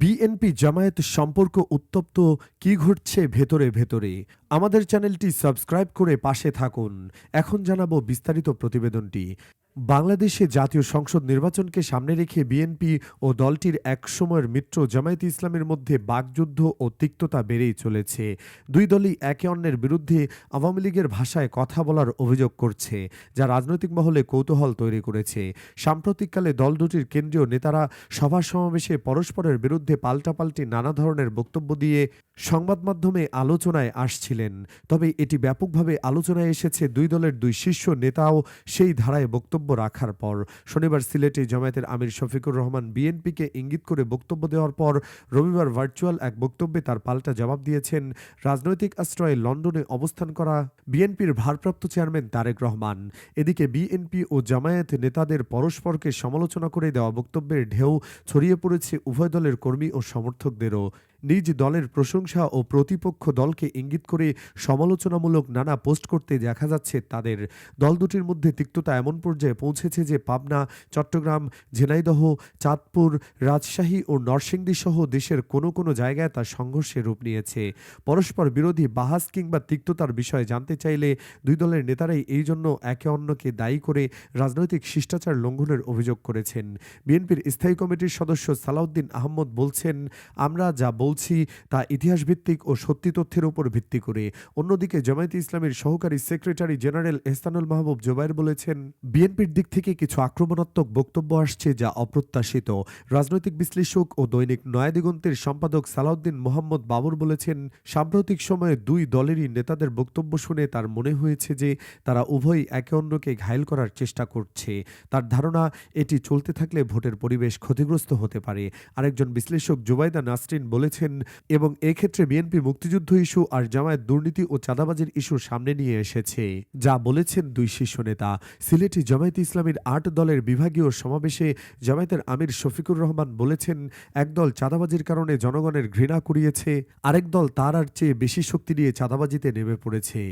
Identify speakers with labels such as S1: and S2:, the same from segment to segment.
S1: BNP Jamaat সম্পর্ক উত্তপ্ত কি ঘটছে ভেতরে ভেতরে? আমাদের চ্যানেলটি সাবস্ক্রাইব করে পাশে থাকুন। এখন জানাব বিস্তারিত প্রতিবেদনটি। বাংলাদেশে জাতীয় সংসদ নির্বাচনকে সামনে রেখে বিএনপি ও দলটির একসময়ের মিত্র জামায়াত ইসলামের মধ্যে বাকযুদ্ধ ও তিক্ততা বেড়েই চলেছে। দুই দলই একে অন্যের বিরুদ্ধে আওয়ামী লীগের ভাষায় কথা বলার অভিযোগ করছে, যা রাজনৈতিক মহলে কৌতূহল তৈরি করেছে। সাম্প্রতিককালে দল দুটির কেন্দ্রীয় নেতারা সভা সমাবেশে পরস্পরের বিরুদ্ধে পাল্টাপাল্টি নানা ধরনের বক্তব্য দিয়ে সংবাদ মাধ্যমে আলোচনায় আসছিলেন। তবে এটি ব্যাপকভাবে আলোচনায় এসেছে দুই দলের দুই শীর্ষ নেতাও সেই ধারায় বক্তব্য রাখার পর শনিবার সিলেটে জামায়াতের আমির শফিকুর রহমান বিএনপিকে ইঙ্গিত করে বক্তব্য দেওয়ার পর রবিবার ভার্চুয়াল এক বক্তব্যে তার পাল্টা জবাব দিয়েছেন রাজনৈতিক আশ্রয়ে লন্ডনে অবস্থান করা বিএনপির ভারপ্রাপ্ত চেয়ারম্যান তারেক রহমান। এদিকে বিএনপি ও জামায়াত নেতাদের পরস্পরকে সমালোচনা করে দেওয়া বক্তব্যের ঢেউ ছড়িয়ে পড়েছে উভয় দলের কর্মী ও সমর্থকদেরও। নিজ দলের প্রশংসা ও প্রতিপক্ষ দলকে ইঙ্গিত করে সমালোচনামূলক নানা পোস্ট করতে দেখা যাচ্ছে তাদের। দল দুটির মধ্যে তিক্ততা এমন পর্যায়ে পৌঁছেছে যে পাবনা, চট্টগ্রাম, ঝিনাইদহ, চাঁদপুর, রাজশাহী ও নরসিংদী সহ দেশের কোনো কোনো জায়গায় তা সংঘর্ষে রূপ নিয়েছে। পরস্পর বিরোধী বাহাস কিংবা তিক্ততার বিষয়ে জানতে চাইলে দুই দলের নেতারাই এই জন্য একে অন্যকে দায়ী করে রাজনৈতিক শিষ্টাচার লঙ্ঘনের অভিযোগ করেছেন। বিএনপির স্থায়ী কমিটির সদস্য সালাউদ্দিন আহমদ বলছেন, আমরা যা বলছি তা ইতিহাসভিত্তিক ও সত্যি তথ্যের উপর ভিত্তি করে। অন্যদিকে জামায়াতে ইসলামের সহকারী সেক্রেটারি জেনারেল এহসানুল মাহবুব জোবায়ের বলেছেন, বিএনপির দিক থেকে কিছু আক্রমণাত্মক বক্তব্য আসছে যা অপ্রত্যাশিত। রাজনৈতিক বিশ্লেষক ও দৈনিক নয়াদিগন্তের সম্পাদক সালাউদ্দিন মোহাম্মদ বাবর বলেছেন, সাম্প্রতিক সময়ে দুই দলেরই নেতাদের বক্তব্য শুনে তার মনে হয়েছে যে তারা উভয়ই একে অন্যকে ঘায়েল করার চেষ্টা করছে। তার ধারণা, এটি চলতে থাকলে ভোটের পরিবেশ ক্ষতিগ্রস্ত হতে পারে। আরেকজন বিশ্লেষক জুবাইদা নাসরিন বলেছেন এবং এক্ষেত্রে বিএনপি মুক্তিযুদ্ধ ইস্যু আর জামায়াত দুর্নীতি ও চাঁদাবাজির ইস্যু সামনে নিয়ে এসেছে। যা বলেছেন দুই শীর্ষ নেতা। সিলেটি জামায়াত ইসলামীর আট দলের বিভাগীয় সমাবেশে জামায়াতের আমির শফিকুর রহমান বলেছেন, একদল চাঁদাবাজির কারণে জনগণের ঘৃণা কুড়িয়েছে, আরেক দল তার আর চেয়ে বেশি শক্তি নিয়ে চাঁদাবাজিতে নেমে পড়েছে।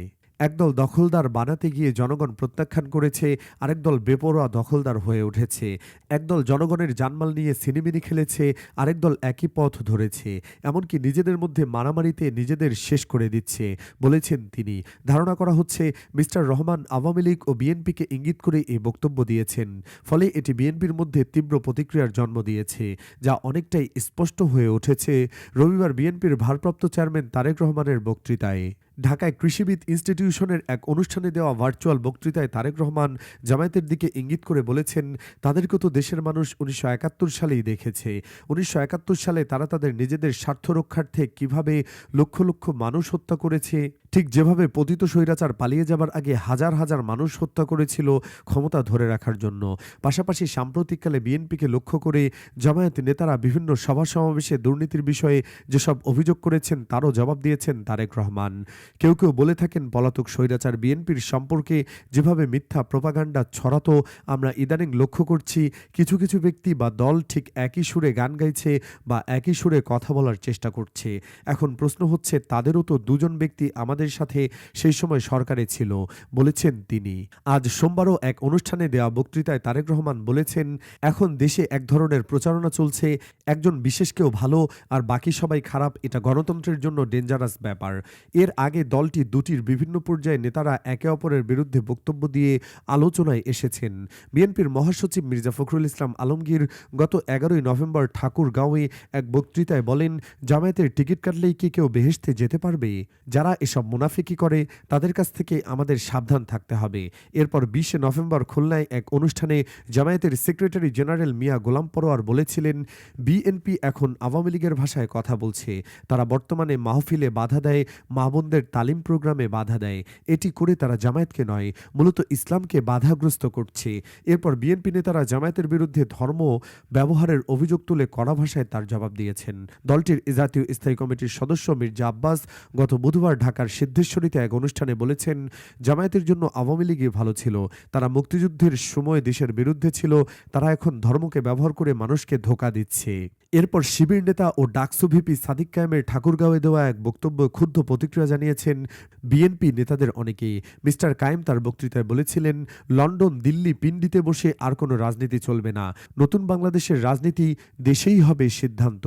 S1: একদল দখলদার বানাতে গিয়ে জনগণ প্রত্যাখ্যান করেছে, আরেক দল বেপরোয়া দখলদার হয়ে উঠেছে। একদল জনগণের জানমাল নিয়ে সিনেমিনি খেলেছে, আরেক দল একই পথ ধরেছে। এমনকি নিজেদের মধ্যে মারামারিতে নিজেদের শেষ করে দিচ্ছে, বলেছেন তিনি। ধারণা করা হচ্ছে, মিস্টার রহমান আওয়ামী লীগ ও বিএনপিকে ইঙ্গিত করে এই বক্তব্য দিয়েছেন। ফলে এটি বিএনপির মধ্যে তীব্র প্রতিক্রিয়ার জন্ম দিয়েছে, যা অনেকটাই স্পষ্ট হয়ে উঠেছে। রবিবার বিএনপির ভারপ্রাপ্ত চেয়ারম্যান তারেক রহমানের বক্তৃতায়। ঢাকায় কৃষিবিদ ইনস্টিটিউশনের এক অনুষ্ঠানে দেওয়া ভার্চুয়াল বক্তৃতায় তারেক রহমান জামায়াতের দিকে ইঙ্গিত করে বলেছেন, তাদেরকে তো দেশের মানুষ উনিশশো একাত্তর সালেই দেখেছে। উনিশশো একাত্তর সালে তারা তাদের নিজেদের স্বার্থ রক্ষার্থে কীভাবে লক্ষ লক্ষ মানুষ হত্যা করেছে? ঠিক যেভাবে পতিত স্বৈরাচার পালিয়ে যাবার আগে হাজার হাজার মানুষ হত্যা করেছিল ক্ষমতা ধরে রাখার জন্য। পাশাপাশি সাম্প্রতিককালে বিএনপিকে লক্ষ্য করে জামায়াত নেতারা বিভিন্ন সভা সমাবেশে দুর্নীতির বিষয়ে যেসব অভিযোগ করেছেন তারও জবাব দিয়েছেন তারেক রহমান। কেউ কেউ বলে থাকেন পলাতক স্বৈরাচার বিএনপির সম্পর্কে যেভাবে মিথ্যা প্রপাগান্ডা ছড়াতো, আমরা ইদানিং লক্ষ্য করছি কিছু কিছু ব্যক্তি বা দল ঠিক একই সুরে গান গাইছে বা একই সুরে কথা বলার চেষ্টা করছে। এখন প্রশ্ন হচ্ছে, তাদেরও তো দুজন ব্যক্তি আমাদের সাথে সেই সময় সরকারে ছিল, বলেছেন তিনি। আজ সোমবারও এক অনুষ্ঠানে দেওয়া বক্তৃতায় তারেক রহমান বলেছেন, এখন দেশে এক ধরনের প্রচারণা চলছে, একজন বিশেষ কেউ ভালো আর বাকি সবাই খারাপ, এটা গণতন্ত্রের জন্য ডেঞ্জারাস ব্যাপার। এর আগে দলটি দুটির বিভিন্ন পর্যায়ে নেতারা একে অপরের বিরুদ্ধে বক্তব্য দিয়ে আলোচনায় এসেছেন। বিএনপির মহাসচিব মির্জা ফখরুল ইসলাম আলমগীর গত এগারোই নভেম্বর ঠাকুরগাঁওয়ে এক বক্তৃতায় বলেন, জামায়াতের টিকিট কাটলেই কি কেউ বেহেস্তে যেতে পারবে? যারা এসব মুনাফিকি করে, তাদের কাছ থেকে আমাদের সাবধান থাকতে হবে। এরপর বিশে নভেম্বর খুলনায় এক অনুষ্ঠানে জামায়াতের সেক্রেটারি জেনারেল মিয়া গোলাম পরোয়ার বলেছিলেন, বিএনপি এখন আওয়ামী লীগের ভাষায় কথা বলছে। তারা বর্তমানে মাহফিলে বাধা দেয় মাহবুনদের তালিম প্রোগ্রামে বাধা দেয়। এটি করে তারা জামায়াতকে নয়, মূলত ইসলামকে বাধাগ্রস্ত করছে। এরপর বিএনপি নেতারা জামায়াতের বিরুদ্ধে ধর্ম ব্যবহারের অভিযোগ তুলে কড়া ভাষায় তার জবাব দিয়েছেন। দলটির জাতীয় স্থায়ী কমিটির সদস্য মির্জা আব্বাস গত বুধবার ঢাকার সিদ্ধেশ্বরীতে এক অনুষ্ঠানে বলেছেন, জামায়াতের জন্য আওয়ামী লীগই ভালো ছিল। তারা মুক্তিযুদ্ধের সময় দেশের বিরুদ্ধে ছিল। তারা এখন ধর্মকে ব্যবহার করে মানুষকে ধোকা দিচ্ছে। এরপর শিবির নেতা ও ডাকসু ভিপি সাদিক কায়েমের ঠাকুরগাঁওয়ে দেওয়া এক বক্তব্য ক্ষুব্ধ প্রতিক্রিয়া জানিয়েছেন বিএনপি নেতাদের অনেকেই। মিস্টার কায়েম তার বক্তৃতায় বলেছিলেন, লন্ডন, দিল্লি পিন্ডিতে বসে আর কোনো রাজনীতি চলবে না। নতুন বাংলাদেশের রাজনীতি দেশেই হবে সিদ্ধান্ত।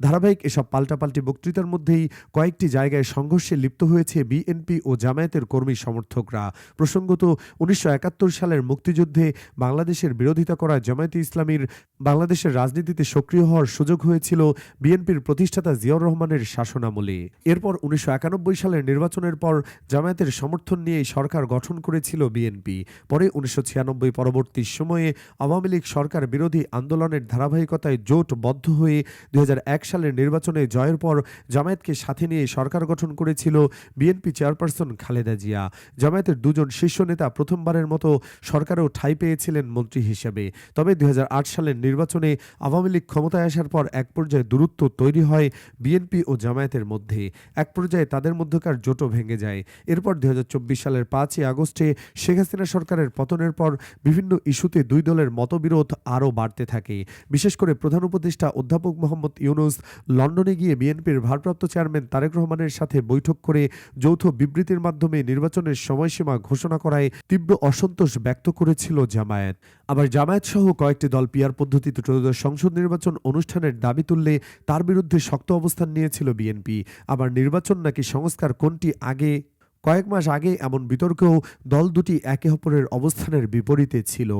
S1: ধারাবাহিক এসব পাল্টাপাল্টি বক্তৃতার মধ্যেই কয়েকটি জায়গায় সংঘর্ষে লিপ্ত হয়েছে বিএনপি ও জামায়াতের কর্মী সমর্থকরা। প্রসঙ্গত, উনিশশো একাত্তর সালের মুক্তিযুদ্ধে বাংলাদেশের বিরোধিতা করা জামায়াতে ইসলামীর বাংলাদেশের রাজনীতিতে সক্রিয় হওয়ার সুযোগ হয়েছিল বিএনপির প্রতিষ্ঠাতা জিয়াউর রহমানের শাসনামলে। এরপর উনিশশো একানব্বই সালের নির্বাচনের পর জামায়াতের সমর্থন নিয়েই সরকার গঠন করেছিল বিএনপি। পরে উনিশশো ছিয়ানব্বই পরবর্তী সময়ে আওয়ামী লীগ সরকার বিরোধী আন্দোলনের ধারাবাহিকতায় জোটবদ্ধ হয়ে দুই সালের নির্বাচনে জয়ের পর জামায়াতকে সাথে নিয়ে সরকার গঠন করেছিল বিএনপি চেয়ারপারসন খালেদা জিয়া। জামায়াতের দুজন শীর্ষ নেতা প্রথমবারের মতো সরকারেও ঠাঁই পেয়েছিলেন মন্ত্রী হিসেবে। তবে দুই হাজার আট সালের নির্বাচনে আওয়ামী লীগ ক্ষমতায় আসার পর এক পর্যায়ে দূরত্ব তৈরি হয় বিএনপি ও জামায়াতের মধ্যে। এক পর্যায়ে তাদের মধ্যকার জোটও ভেঙে যায়। এরপর দুই হাজার চব্বিশ সালের পাঁচই আগস্টে শেখ হাসিনা সরকারের পতনের পর বিভিন্ন ইস্যুতে দুই দলের মতবিরোধ আরও বাড়তে থাকে। বিশেষ করে প্রধান উপদেষ্টা অধ্যাপক মোহাম্মদ ইউনুস লন্ডনে গিয়ে বিএনপির ভারপ্রাপ্ত চেয়ারম্যান তারেক রহমানের সাথে বৈঠক করে যৌথ বিবৃতির মাধ্যমে নির্বাচনের সময়সীমা ঘোষণা করায় তীব্র অসন্তোষ ব্যক্ত করেছিল জামায়াত। আবার জামায়াত সহ কয়েকটি দল পিয়ার পদ্ধতিতে ত্রয়োদশ সংসদ নির্বাচন অনুষ্ঠানের দাবি তুললে তার বিরুদ্ধে শক্ত অবস্থান নিয়েছিল বিএনপি। আবার নির্বাচন নাকি সংস্কার কোনটি আগে? কয়েক মাস আগে এমন বিতর্কেও দল দুটি একে অপরের অবস্থানের বিপরীতে ছিল।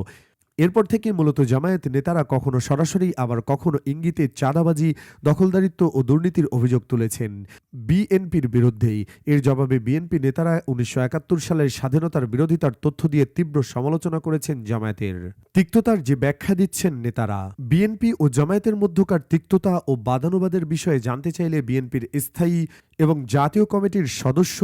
S1: এরপর থেকে মূলত জামায়াত নেতারা কখনো সরাসরি, আবার কখনো ইঙ্গিতে চাঁদাবাজি, দখলদারিত্ব ও দুর্নীতির অভিযোগ তুলেছেন। বিএনপির বিরুদ্ধেই। এর জবাবে বিএনপি নেতারা উনিশশো একাত্তর সালের স্বাধীনতার বিরোধিতার তথ্য দিয়ে তীব্র সমালোচনা করেছেন জামায়াতের। তিক্ততার যে ব্যাখ্যা দিচ্ছেন নেতারা। বিএনপি ও জামায়াতের মধ্যকার তিক্ততা ও বাদানুবাদের বিষয়ে জানতে চাইলে বিএনপির স্থায়ী এবং জাতীয় কমিটির সদস্য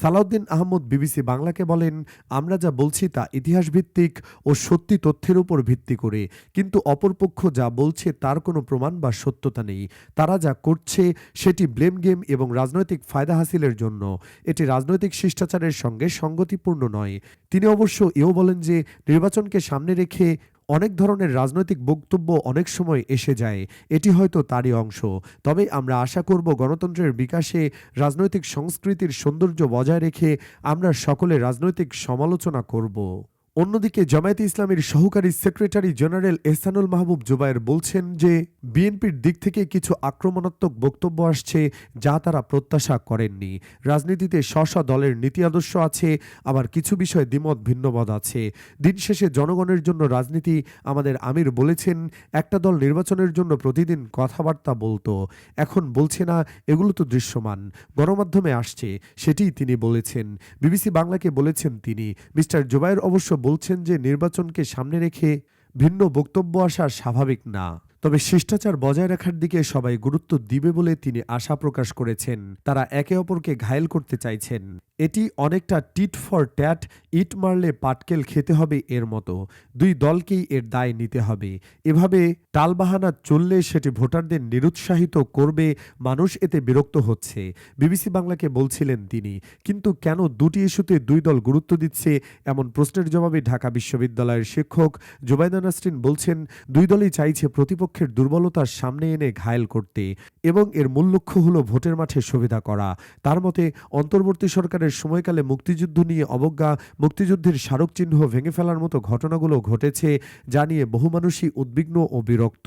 S1: সালাউদ্দিন আহমদ বিবিসি বাংলাকে বলেন, আমরা যা বলছি তা ইতিহাসভিত্তিক ও সত্যি তথ্যের উপর ভিত্তি করে। কিন্তু অপরপক্ষ যা বলছে তার কোনো প্রমাণ বা সত্যতা নেই। তারা যা করছে সেটি ব্লেম গেম এবং রাজনৈতিক ফায়দা হাসিলের জন্য। এটি রাজনৈতিক শিষ্টাচারের সঙ্গে সঙ্গতিপূর্ণ নয়। তিনি অবশ্য এও বলেন যে, নির্বাচনকে সামনে রেখে অনেক ধরনের রাজনৈতিক বক্তব্য অনেক সময় এসে যায়। এটি হয়তো তারই অংশ। তবে আমরা আশা করব গণতন্ত্রের বিকাশে রাজনৈতিক সংস্কৃতির সৌন্দর্য বজায় রেখে আমরা সকলে রাজনৈতিক সমালোচনা করব। অন্যদিকে জামায়াতে ইসলামের সহকারী সেক্রেটারি জেনারেল এহসানুল মাহবুব জুবায়ের বলছেন যে, বিএনপির দিক থেকে কিছু আক্রমণাত্মক বক্তব্য আসছে যা তারা প্রত্যাশা করেননি। রাজনীতিতে স্ব দলের নীতি আদর্শ আছে, আবার কিছু বিষয়ে দ্বিমত, ভিন্নমত আছে। দিন শেষে জনগণের জন্য রাজনীতি, আমাদের আমির বলেছেন, একটা দল নির্বাচনের জন্য প্রতিদিন কথাবার্তা বলতো। এখন বলছে না, এগুলো তো দৃশ্যমান, গণমাধ্যমে আসছে, সেটিই তিনি বলেছেন। বিবিসি বাংলাকে বলেছেন তিনি, মিস্টার জুবায়ের অবশ্য বলছেন যে নির্বাচনকে সামনে রেখে ভিন্ন বক্তব্য আসা স্বাভাবিক না। তবে শিষ্টাচার বজায় রাখার দিকে সবাই গুরুত্ব দিবে বলে তিনি আশা প্রকাশ করেছেন। তারা একে অপরকে ঘায়েল করতে চাইছেন। এটি অনেকটা টিট ফর ট্যাট, ইট মারলে পাটকেল খেতে হবে এর মতো। দুই দলকেই এর দায় নিতে হবে। এভাবে টালবাহানা চললে সেটি ভোটারদের নিরুৎসাহিত করবে, মানুষ এতে বিরক্ত হচ্ছে। বিবিসি বাংলাকে বলছিলেন তিনি, কিন্তু কেন দুটি ইস্যুতে দুই দল গুরুত্ব দিচ্ছে? এমন প্রশ্নের জবাবে ঢাকা বিশ্ববিদ্যালয়ের শিক্ষক জুবাইদা নাসরিন বলছেন, দুই দলই চাইছে প্রতিপক্ষের দুর্বলতার সামনে এনে ঘায়েল করতে এবং এর মূল লক্ষ্য হল ভোটের মাঠে সুবিধা করা। তার মতে, অন্তর্বর্তী সরকারের সময়কালে মুক্তিযুদ্ধ নিয়ে অবজ্ঞা, মুক্তিযুদ্ধের স্মারকচিহ্ন ভেঙে ফেলার মতো ঘটনাগুলো ঘটেছে, যা নিয়ে বহু মানুষই উদ্বিগ্ন ও বিরক্ত।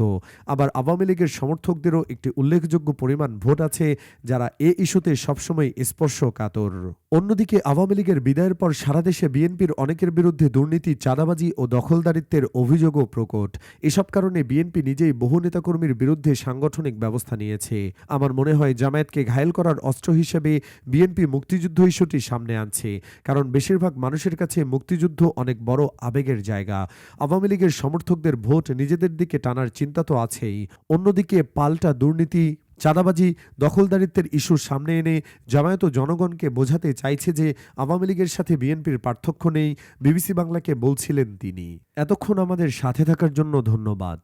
S1: আবার আওয়ামী লীগের সমর্থকদেরও একটি উল্লেখযোগ্য পরিমাণ ভোট আছে, যারা এ ইস্যুতে সবসময় স্পর্শকাতর। অন্যদিকে, আওয়ামী লীগের বিদায়ের পর সারা দেশে বিএনপির অনেকের বিরুদ্ধে দুর্নীতি, চাঁদাবাজি ও দখলদারিত্বের অভিযোগও প্রকট। এসব কারণে বিএনপি নিজেই বহু নেতাকর্মীর বিরুদ্ধে সাংগঠনিক ব্যবস্থা নিয়েছে। আমার মনে হয় জামায়াতকে ঘায়েল করার অস্ত্র হিসেবে বিএনপি মুক্তিযুদ্ধ ইস্যুটি সামনে আনছে, কারণ বেশিরভাগ মানুষের কাছে মুক্তিযুদ্ধ অনেক বড় আবেগের জায়গা। আওয়ামী লীগের সমর্থকদের ভোট নিজেদের দিকে টানার চিন্তা তো আছেই। অন্যদিকে পাল্টা দুর্নীতি, চাঁদাবাজি, দখলদারিত্বের ইস্যু সামনে এনে জামায়াত জনগণকে বোঝাতে চাইছে যে আওয়ামী লীগের সাথে বিএনপির পার্থক্য নেই, বিবিসি বাংলাকে বলছিলেন তিনি। এতক্ষণ আমাদের সাথে থাকার জন্য ধন্যবাদ।